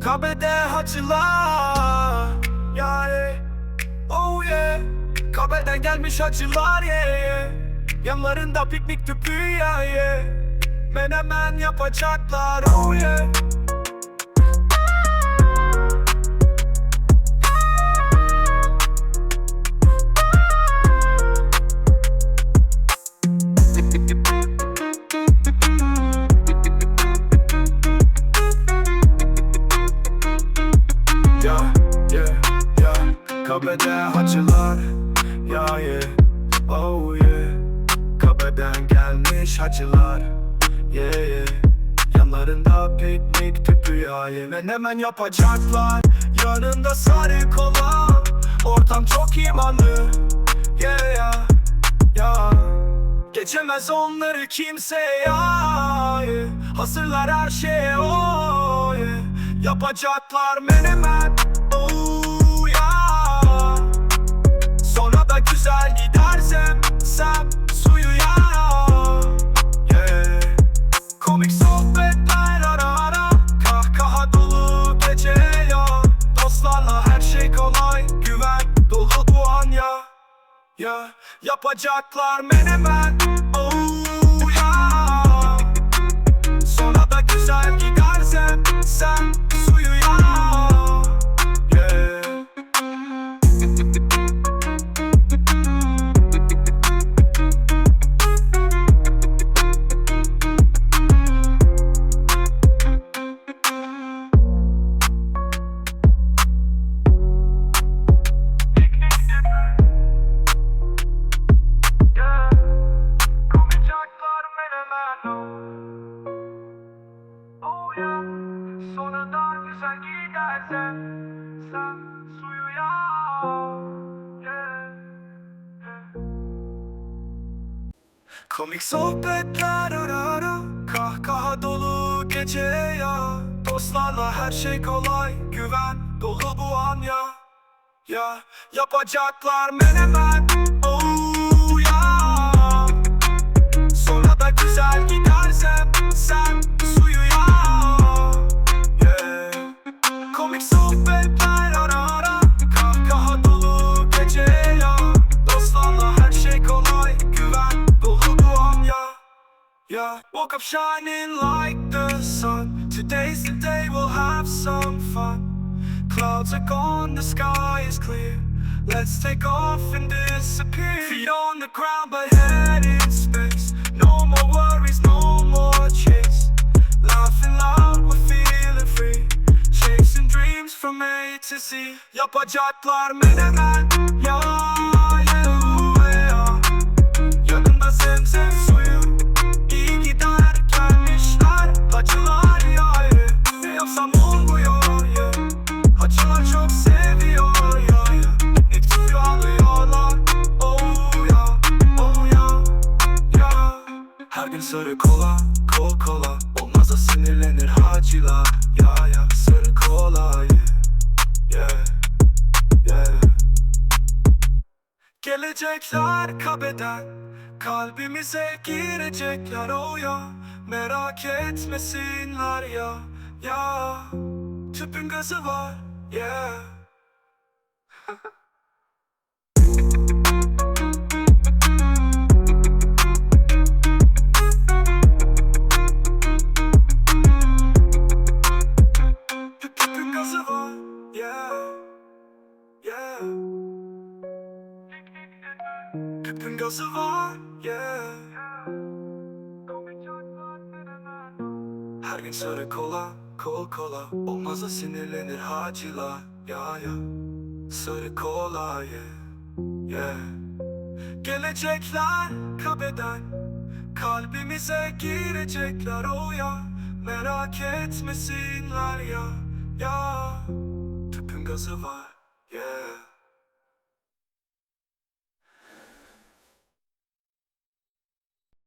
Kabede hacılar yeah. Oh yeah Kabeden gelmiş hacılar yeah, yeah. Yanlarında piknik tüpü ya yeah. Menemen yapacaklar oh yeah hacılar Yeah yeah. Yanlarında piknik tüpü ya yeah Menemen yapacaklar. Yanında sarı kola Ortam çok imanlı. Yeah ya Ya Geçemez onları kimse ya yeah. Hazırlar her şeye oh yeah. Yapacaklar menemen ya yapacaklar menemen. Oh ya. Sonra da güzel gidersen sen Güzel gidersen Sen suyu ya yeah. Komik sohbetler ara ara Kahkaha dolu gece ya. Dostlarla her şey kolay Güven dolu bu an ya. Ya yapacaklar menemen woke up shining like the sun. Today's the day we'll have some fun. Clouds are gone, the sky is clear. Let's take off and disappear. Feet on the ground, but head in space. No more worries, no more chase. Laughing loud, we're feeling free. Chasing dreams from A to Z. Yapacaklar menemen. Ya, ya, ya. Zemzem suyu Gelecekler kabeden Kalbimize girecekler o ya Merak etmesinler ya Ya. Tüpün gazı var yeah Tüpün gazı var, yeah. Her gün sarı kola, kol kola. Olmazsa sinirlenir hacılar, ya ya Sarı kola, yeah, yeah. Gelecekler kabeden. Kalbimize girecekler o ya Merak etmesinler ya, ya Tüpün gazı var,